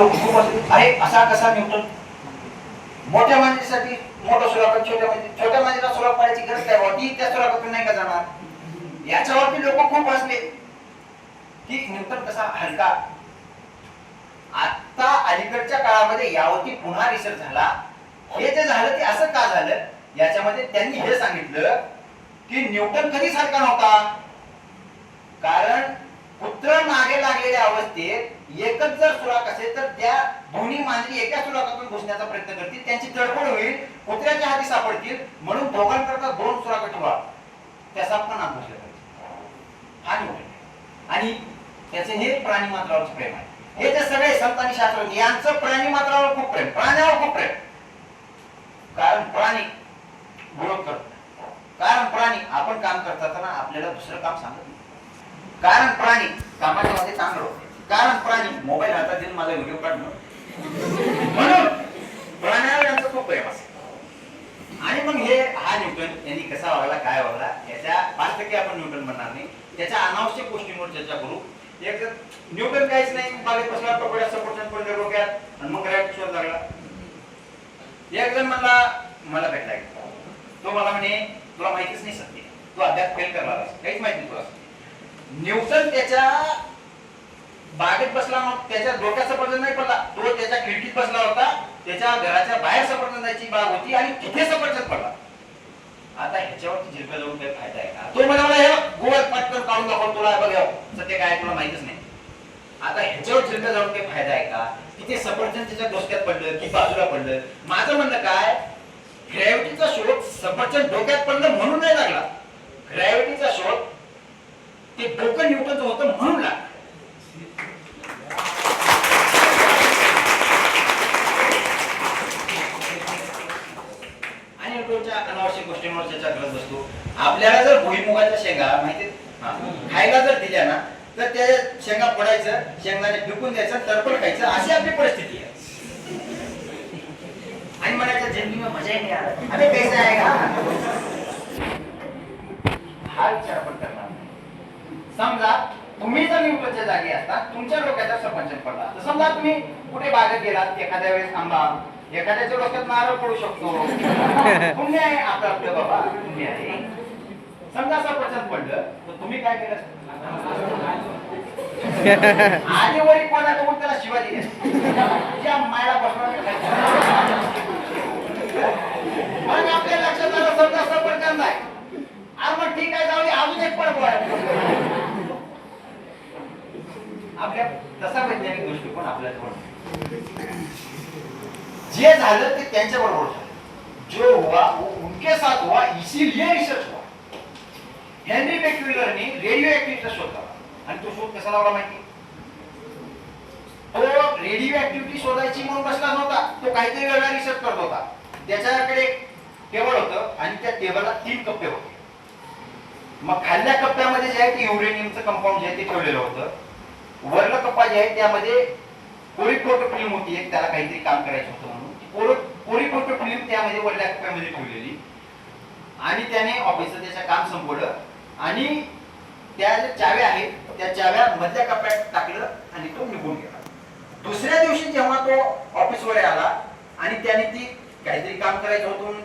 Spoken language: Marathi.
लोक खूप असते अरे असा कसा न्यूटन मोठ्या माणसासाठी मोठं सुराखत छोट्या म्हणजे छोट्या माणसाला सुराख पाडायची गरज काय? होती त्या सुराखातून नाही का जाणार? याच्यावरती लोक खूप हसले. की न्यूटन कसा हलका. आता अलीकडच्या काळामध्ये यावरती पुन्हा रिसर्च झाला. हे जे झालं ते असं का झालं? याच्यामध्ये त्यांनी हे सांगितलं की न्यूटन कधीच हलका नव्हता. कारण पुत्र मागे लागलेल्या अवस्थेत एकच जर सुराख असेल तर त्या दोन्ही मांजरी एका सुराखातून घुसण्याचा प्रयत्न करतील. त्यांची तडफड होईल कुत्र्याच्या हाती सापडतील. म्हणून दोघांकरता दोन सुराख ठेवा. त्याचा पण नाम पाहिजे. आहे. आणि त्याचे हे प्राणी मात्रावरचे प्रेम आहे. हे जे सगळे संत आणि शास्त्र यांचं प्राणी मात्रावर खूप प्रेम प्राण्यावर खूप प्रेम. कारण प्राणी विरोध करत कारण प्राणी आपण काम करत असताना आपल्याला दुसरं काम सांगत नाही. कारण प्राणी कामाच्या चांगलो चांगलं कारण प्राणी मोबाईल हातात देऊन माझा व्हिडिओ काढणं म्हणून. प्राण्यावर यांचा खूप प्रेम असतो. आणि मग हे हा न्यूटन यांनी कसा वागला काय वागला याच्या पाच टक्के आपण न्यूटन म्हणणार नाही. त्याच्या अनावश्यक गोष्टींवर चर्चा करू. एक न्यूटन काहीच नाही. बागेत बसला कपड्यात सपोर्टन पडले डोक्यात. आणि मग रॅट शोध लागला. एक जण म्हणला मला भेटला तो मला म्हणे तुला माहितीच नाही सत्य. तू अभ्यास फेल करणार काहीच माहिती तुला तुला न्यूटन त्याच्या बागेत बसला मग त्याच्या डोक्यात सफरचंद नाही पडला. तो त्याच्या खिडकीत बसला होता. त्याच्या घराच्या बाहेर सफरचंदाची बाग होती आणि तिथे सफरचंद पडला. आता ह्याच्यावरती झिरका जाऊन काही फायदा आहे का? तो म्हणाला हे गोळ पटकन काढून दाखव तुला बघ सत्य काय तुला माहितच नाही. आता ह्याच्यावर झिरका जाऊन काही फायदा आहे का? तिथे सफरचंद त्याच्या डोक्यात पडलं की बाजूला पडलं. माझं म्हणणं काय? ग्रॅव्हिटीचा शोध सफरचंद डोक्यात पडलं म्हणून नाही लागला. ग्रॅव्हिटीचा शोध ते टोकन न्यूटनचं होतं म्हणून लागलं. आणि अनावश्यक गोष्टींवर चर्चा करत बसतो. आपल्याला जर भुईमुगाच्या शेंगा माहिती खायला जर दिल्या ना तर त्या शेंगा पडायचं शेंगाने फेकून द्यायचं तरपड खायचं अशी आपली परिस्थिती आहे. आणि म्हणायचं जिंदगी में मजा ही नाही आला. अरे कैसा आहे हा विचार आपण करणार समजा तुम्ही जर न्यूटनच्या जागी असता तुमच्या डोक्याचा सरपंच पडला. तर समजा तुम्ही कुठे बागेत गेलात एखाद्या वेळेस थांबा. एखाद्याच्या डोक्यात नारळ पडू शकतो. पुण्य आहे आपलं आपलं बाबा पुण्य आहे. समजा सरपंच पडलं तर तुम्ही काय केलं? आधी वरी कोणाला मग त्याला शिवाजी त्या मायला बसणार मग आपल्या लक्षात आलं समजा सरपंच आहे. अरे मग ठीक आहे जाऊ अजून एक पण आपल्या तसा वैज्ञानिक दृष्टिकोन आपल्याजवळ जे झालं ते त्यांच्या बरोबर झालं. जो हुआ वो उनके साथ हुआ इसीलिए रिसर्च हुआ. हेनरी बेक्युलरने रेडिओ ऍक्टिव्हिटीचा शोध लावला आणि तो शोध कसा लावला माहिती तो रेडिओ ऍक्टिव्हिटी शोधायची म्हणून बसला नव्हता. तो काहीतरी वेगळा रिसर्च करत होता. त्याच्याकडे टेबल होतं आणि त्या टेबलला तीन कप्पे होते. मग खाल्ल्या कप्प्यामध्ये जे आहे ते युरेनियमचं कंपाऊंड जे आहे ते ठेवलेलं होतं. वर्णकप्पा जे आहे त्यामध्ये कोरिकोटो फिल्म होती एक त्याला काहीतरी काम करायचं होतं म्हणून. कोरो कोरिकोटो फिल्म त्यामध्ये वडल्या कप्प्यामध्ये ठेवलेली. आणि त्याने ऑफिसचं त्याचं काम संपवलं. आणि त्या ज्या चाव्या आहेत त्या चाव्या मधल्या कप्प्यात टाकलं आणि तो निघून गेला. दुसऱ्या दिवशी जेव्हा तो ऑफिसवर आला आणि त्याने ती काहीतरी काम करायचं होतं म्हणून